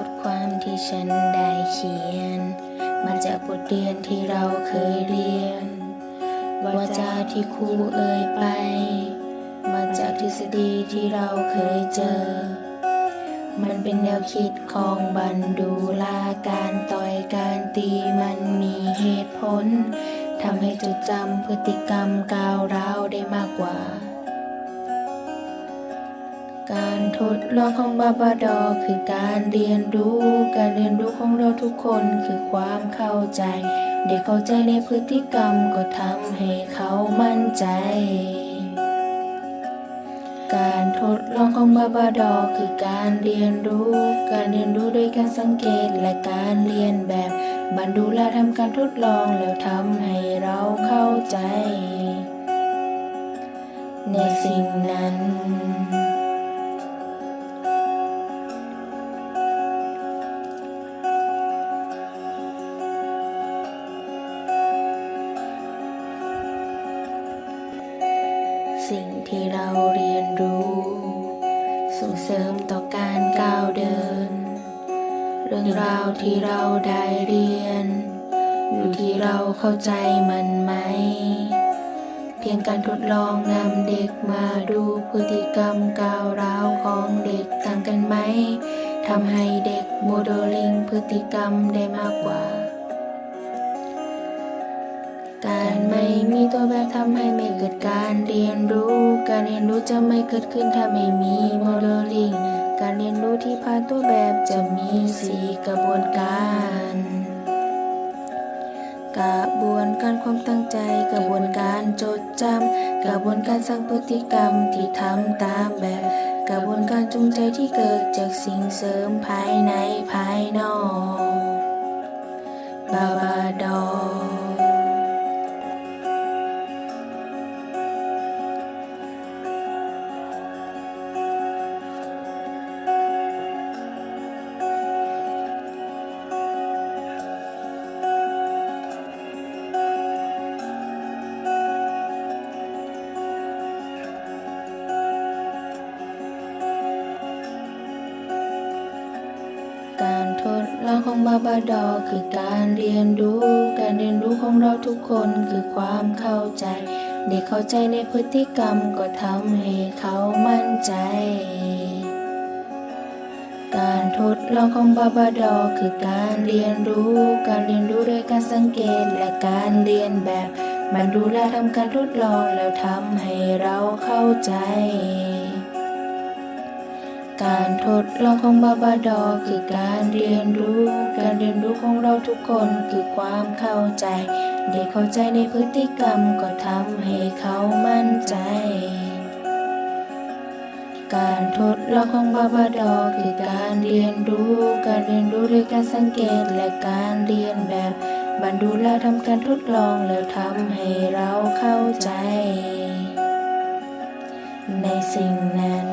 บทความที่ฉันได้เขียน มาจากบทเรียนที่เราเคยเรียนวาจาที่ครูเอ่ยไป มาจากทฤษฎีที่เราเคยเจอ มันเป็นแนวคิดของบรรดูลาการต่อยการตีมันมีเหตุผลทำให้จดจำพฤติกรรมก้าวร้าวได้มากกว่า การทดลองของบาบาดอคือการเรียนรู้ การเรียนรู้ของเราทุกคนคือความเข้าใจ เด็กเข้าใจในพฤติกรรมก็ทำให้เขามั่นใจ การทดลองของบาบาดอคือการเรียนรู้ การเรียนรู้โดยการสังเกตและการเรียนแบบ บรรดูแลทำการทดลองแล้วทำให้เราเข้าใจ ในสิ่งนั้น สิ่งที่เราเรียนรู้ ส่งเสริมต่อการก้าวเดิน เรื่องราวที่เราได้เรียน อยู่ที่เราเข้าใจมันไหม เพียงการทดลองนำเด็กมาดูพฤติกรรมก้าวร้าวของเด็กต่างกันไหมทำให้เด็กโมเดลลิ่งพฤติกรรมได้มากกว่า ไม่มีตัวแบบทำให้ไม่เกิดการเรียนรู้ การเรียนรู้จะไม่เกิดขึ้นถ้าไม่มีโมเดลลิ่งการเรียนรู้ที่ผ่านตัวแบบจะมีสี่กระบวนการ กระบวนการความตั้งใจ กระบวนการจดจำกระบวนการสร้างพฤติกรรมที่ทำตามแบบ กระบวนการจูงใจที่เกิดจากสิ่งเสริมภายในภายนอกบาบา ลองของบาบาดอคือการเรียนรู้ การเรียนรู้ของเราทุกคนคือความเข้าใจ เด็กเข้าใจในพฤติกรรมก็ทำให้เขามั่นใจ การทดลองของบาบาดอคือการเรียนรู้ การเรียนรู้โดยการสังเกตและการเรียนแบบ มันดูแลทำการทดลองแล้วทำให้เราเข้าใจ การทดลองของบาบาดอคือการเรียนรู้ การเรียนรู้ของเราทุกคนคือความเข้าใจ เด็กเข้าใจในพฤติกรรมก็ทำให้เขามั่นใจ การทดลองของบาบาดอคือการเรียนรู้ การเรียนรู้โดยการสังเกตและการเรียนแบบบันดูแลทำการทดลองแล้วทำให้เราเข้าใจ ในสิ่งนั้น